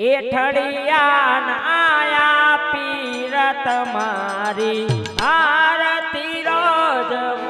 એઠડિયા આયા પીરત મારી. આરતી રોજ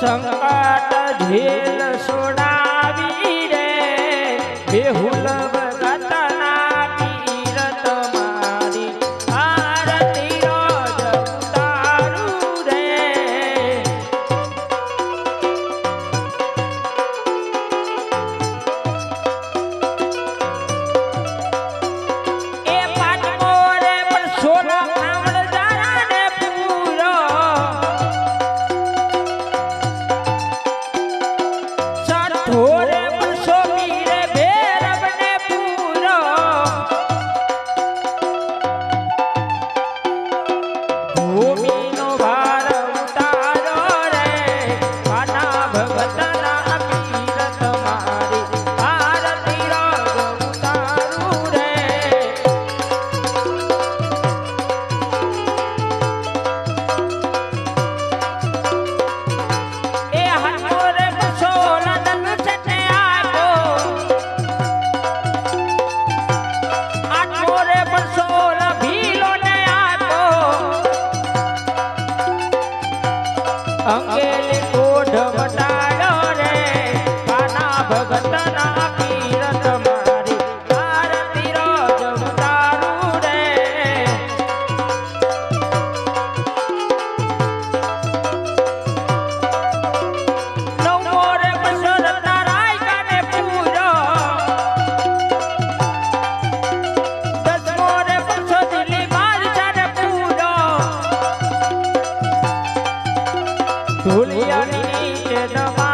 સંકટ ઢીલ સોડાવી રે. બેહુલ ઢોલિયાની નીચે દબા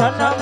সনম